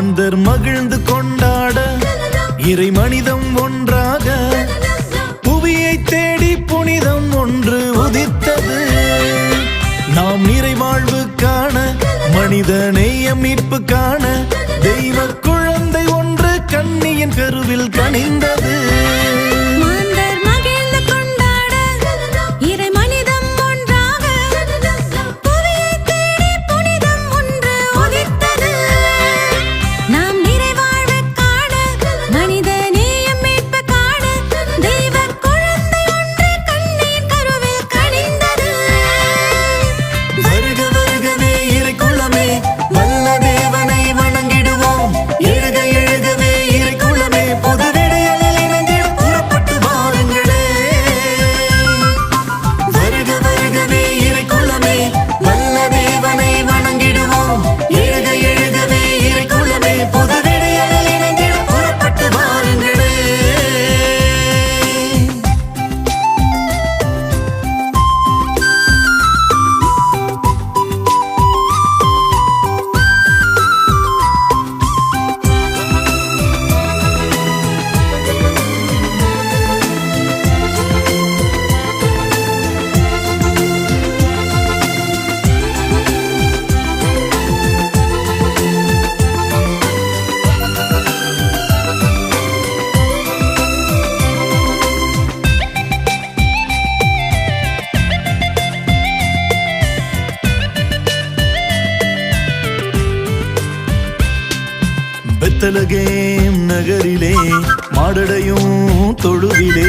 மாந்தர் மகிழ்ந்து கொண்டாட இறை மனிதம் ஒன்றாக புவியை தேடி புனிதம் ஒன்று உதித்தது. நாம் நிறைவாழ்வு காண மனித நேயமிப்புக்கான மீட்பு காண தெய்வ குழந்தை ஒன்று கண்ணியின் கருவில் கணிந்தது பெத்தலகேம் நகரிலே மாடடையும் தொழுவிலே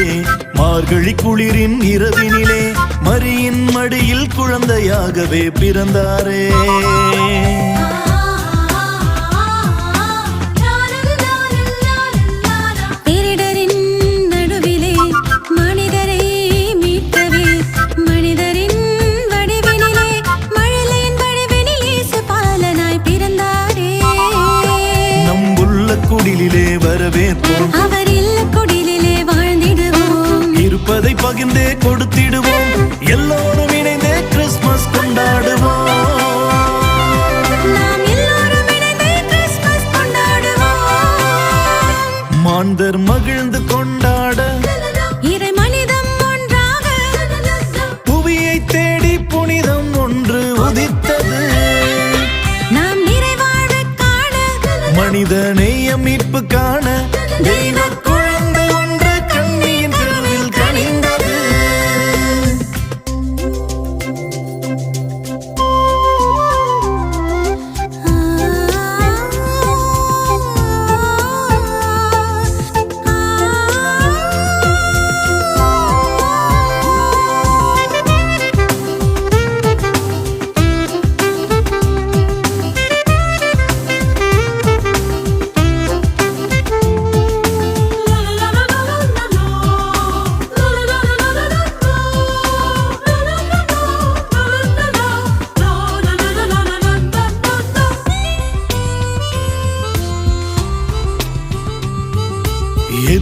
மார்கழி குளிரின் இரவினிலே மரியின் மடியில் குழந்தையாகவே பிறந்தாரே. குடிலிலே வரவேற்போம். அவர் இல்ல குடிலிலே வாழ்ந்திடுவோம். இருப்பதை பகிர்ந்தே கொடுத்திடுவோம். எல்லோரும்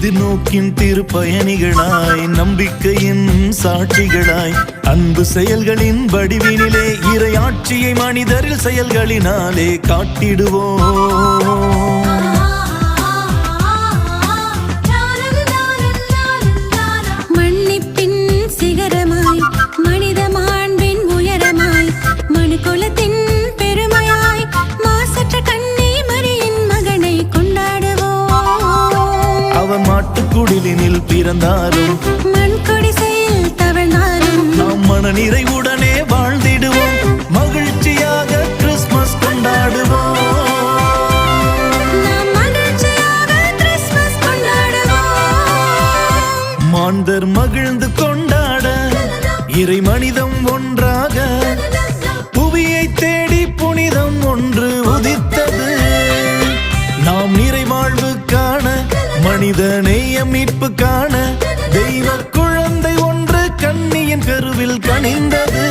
எதிர்நோக்கின் திருப்பயணிகளாய் நம்பிக்கையின் சாட்சிகளாய் அன்பு செயல்களின் வடிவினிலே இறையாட்சியை மனிதரில் செயல்களினாலே காட்டிடுவோம். மாட்டுக்குடிலினில் பிறந்தாரும் மண் குடிசையில் தவழ்ந்தாலும் நாம் மன நிறைவுடனே வாழ்ந்திடுவோம். மகிழ்ச்சியாக கிறிஸ்துமஸ் கொண்டாடுவோம். நேய மீட்பு காண தெய்வ குழந்தை ஒன்று கண்ணியின் கருவில் கணிந்தது